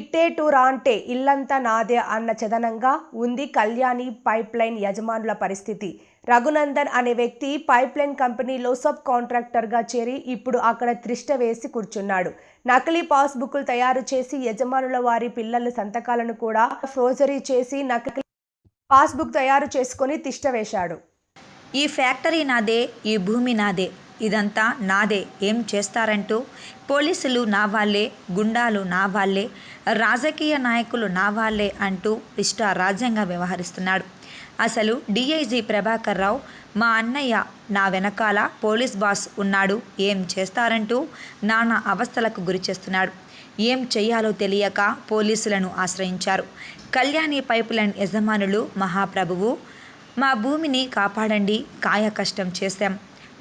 ఇట్టేటూరా అంటే ఇల్లంతా నాదే అన్న చదనంగా ఉంది కళ్యాణి పైప్ లైన్ యజమానుల పరిస్థితి. రఘునందన్ అనే వ్యక్తి పైప్ లైన్ కంపెనీలో సబ్ కాంట్రాక్టర్గా చేరి ఇప్పుడు అక్కడ త్రిష్ట వేసి కూర్చున్నాడు. నకిలీ పాస్బుక్లు తయారు చేసి యజమానుల వారి పిల్లల సంతకాలను కూడా ఫ్రోజరీ చేసి నకిలీ పాస్బుక్ తయారు చేసుకొని తిష్ట వేశాడు. ఈ ఫ్యాక్టరీ నాదే ఈ భూమి నాదే. ఇదంతా నాదే ఏం చేస్తారంటూ? పోలీసులు నా వాళ్ళే గుండాలు నా వాళ్ళే రాజకీయ నాయకులు నా వాళ్ళే అంటూ ఇష్ట రాజ్యంగా వ్యవహరిస్తున్నాడు. అసలు డీఐజీ ప్రభాకర్ రావు మా అన్నయ్య నా వెనకాల పోలీస్ బాస్ ఉన్నాడు ఏం చేస్తారంటూ నానా అవస్థలకు గురి చేస్తున్నాడు. ఏం చేయాలో తెలియక పోలీసులను ఆశ్రయించారు. కళ్యాణి పైప్ లైన్ యజమానులు మహాప్రభువు మా భూమిని కాపాడండి కాయ కష్టం చేశాం.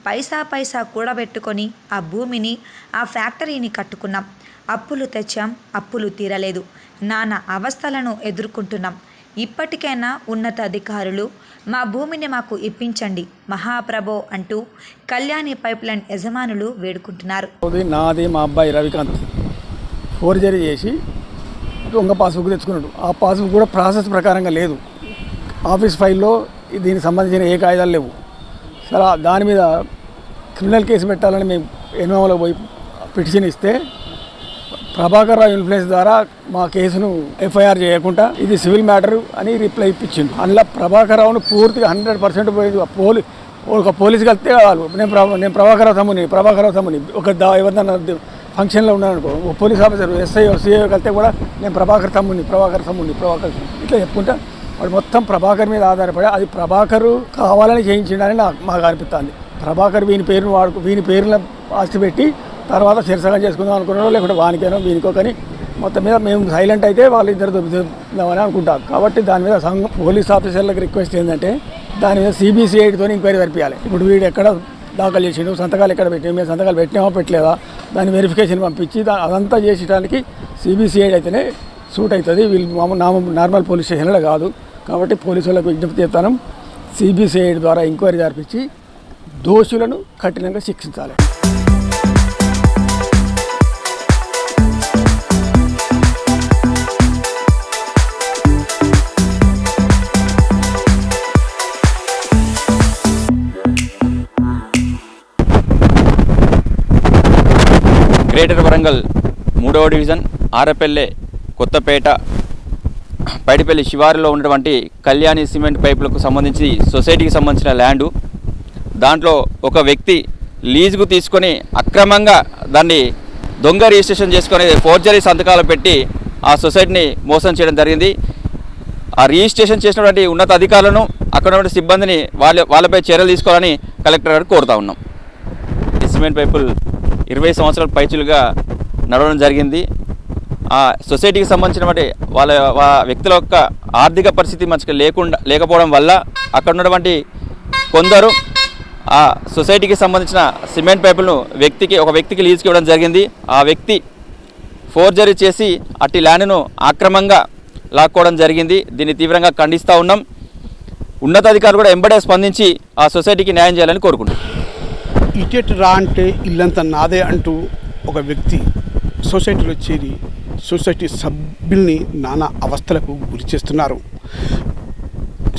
పైసా పైసా కూడబెట్టుకొని ఆ భూమిని ఆ ఫ్యాక్టరీని కట్టుకున్నాం. అప్పులు తెచ్చాం అప్పులు తీరలేదు. నానా అవస్థలను ఎదుర్కొంటున్నాం. ఇప్పటికైనా ఉన్నత అధికారులు మా భూమిని మాకు ఇప్పించండి మహాప్రభో అంటూ కళ్యాణి పైప్లైన్ యజమానులు వేడుకుంటున్నారు. నాది మా అబ్బాయి రవికాంత్. ఫోర్జరీ చేసి దొంగ పాస్బుక్ తెచ్చుకున్నాడు. ఆ పాస్బుక్ కూడా ప్రాసెస్ ప్రకారంగా లేదు. ఆఫీస్ ఫైల్లో దీనికి సంబంధించిన ఏ కాగితాలు లేవు. సరే దాని మీద క్రిమినల్ కేసు పెట్టాలని మేము ఎన్ఓలో పోయి పిటిషన్ ఇస్తే ప్రభాకర్ రావు ఇన్ఫ్లుయెన్స్ ద్వారా మా కేసును ఎఫ్ఐఆర్ చేయకుండా ఇది సివిల్ మ్యాటర్ అని రిప్లై ఇప్పించింది అందులో ప్రభాకర్ రావును పూర్తిగా హండ్రెడ్ పర్సెంట్ పోయి పోలీ ఒక పోలీసు కలిస్తే వాళ్ళు నేను ప్రభా నేను ప్రభాకర్ రావు తమ్ముని ప్రభాకర్ రావు తమ్ముని. ఒక దా ఎవరిదన్నా ఫంక్షన్లో ఉన్నాను అనుకో ఒక పోలీస్ ఆఫీసర్ ఎస్ఐ సిఐ కలిస్తే కూడా నేను ప్రభాకర్ తమ్ముని ప్రభాకర్ తమ్ముని ప్రభాకర్ ఇట్లా చెప్పుకుంటా వాడు మొత్తం ప్రభాకర్ మీద ఆధారపడి అది ప్రభాకరు కావాలని చేయించిండని నాకు మాకు అనిపిస్తుంది ప్రభాకర్ వీని పేరును వాడుకు వీని పేరున ఆస్తి పెట్టి తర్వాత శిరసగం చేసుకుందాం అనుకున్నారో లేకుంటే వానికేనో వీనికో కానీ మొత్తం మీద మేము సైలెంట్ అయితే వాళ్ళు ఇద్దరు దొరుకుతుందామని అనుకుంటాం. కాబట్టి దాని మీద సంఘం పోలీస్ ఆఫీసర్లకు రిక్వెస్ట్ ఏంటంటే దాని మీద సిబిసిఐడితో ఎంక్వైరీ జరిపించాలి ఇప్పుడు వీడు ఎక్కడ దాఖలు చేసిండు సంతకాలు ఎక్కడ పెట్టినా మేము సంతకాలు పెట్టినామో పెట్టలేదా దాని వెరిఫికేషన్ పంపించి అదంతా చేసేటానికి సిబిసిఐడి అయితేనే సూట్ అవుతుంది. వీళ్ళు మామూలు నార్మల్ పోలీస్ స్టేషన్లో కాదు. కాబట్టి పోలీసు వాళ్ళకు విజ్ఞప్తి చేస్తాను. సిబిసిఐడి ద్వారా ఎంక్వైరీ జరిపించి దోషులను కఠినంగా శిక్షించాలి. గ్రేటర్ వరంగల్ మూడవ డివిజన్ ఆరపల్లె కొత్తపేట పైడిపల్లి శివారులో ఉన్నటువంటి కళ్యాణి సిమెంట్ పైపులకు సంబంధించి సొసైటీకి సంబంధించిన ల్యాండు. దాంట్లో ఒక వ్యక్తి లీజుకు తీసుకొని అక్రమంగా దాన్ని దొంగ రిజిస్ట్రేషన్ చేసుకొని ఫోర్జరీ సంతకాలు పెట్టి ఆ సొసైటీని మోసం చేయడం జరిగింది. ఆ రిజిస్ట్రేషన్ చేసినటువంటి ఉన్నత అధికారులను అక్కడ ఉన్న సిబ్బందిని వాళ్ళ వాళ్ళపై చర్యలు తీసుకోవాలని కలెక్టర్ గారు కోరుతా ఉన్నాం. ఈ సిమెంట్ పైపులు ఇరవై సంవత్సరాల పైచులుగా నడవడం జరిగింది. ఆ సొసైటీకి సంబంధించినటువంటి వాళ్ళ వ్యక్తుల యొక్క ఆర్థిక పరిస్థితి మంచిగా లేకుండా లేకపోవడం వల్ల అక్కడ ఉన్నటువంటి కొందరు ఆ సొసైటీకి సంబంధించిన సిమెంట్ పైపులను వ్యక్తికి ఒక వ్యక్తికి లీజుకి ఇవ్వడం జరిగింది. ఆ వ్యక్తి ఫోర్జరీ చేసి అట్టి ల్యాండ్ను ఆక్రమంగా లాక్కోవడం జరిగింది. దీన్ని తీవ్రంగా ఖండిస్తూ ఉన్నాం. ఉన్నతాధికారులు కూడా ఎంబడే స్పందించి ఆ సొసైటీకి న్యాయం చేయాలని కోరుకుంటున్నాం. ఇటెట్ రా అంటే ఇల్లంతా నాదే అంటూ ఒక వ్యక్తి సొసైటీలో చేరి సొసైటీ సభ్యుల్ని నానా అవస్థలకు గురి చేస్తున్నారు.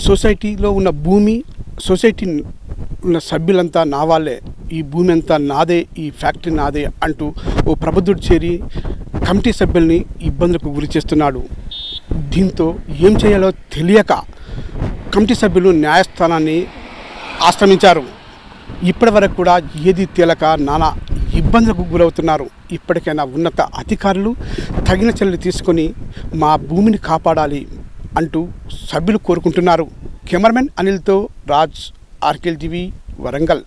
సొసైటీలో ఉన్న భూమి సొసైటీ ఉన్న సభ్యులంతా నా వాళ్ళే. ఈ భూమి అంతా నాదే ఈ ఫ్యాక్టరీ నాదే అంటూ ఓ ప్రబుద్ధుడు చేరి కమిటీ సభ్యుల్ని ఇబ్బందులకు గురి చేస్తున్నాడు. దీంతో ఏం చేయాలో తెలియక కమిటీ సభ్యులు న్యాయస్థానాన్ని ఆశ్రమించారు. ఇప్పటి వరకు కూడా ఏది తేలక నానా ఇబ్బందులకు గురవుతున్నారు. ఇప్పటికైనా ఉన్నత అధికారులు తగిన చర్యలు తీసుకొని మా భూమిని కాపాడాలి అంటూ సభ్యులు కోరుకుంటున్నారు. కెమెరామెన్ అనిల్తో రాజ్ ఆర్కెల్ టీవీ వరంగల్.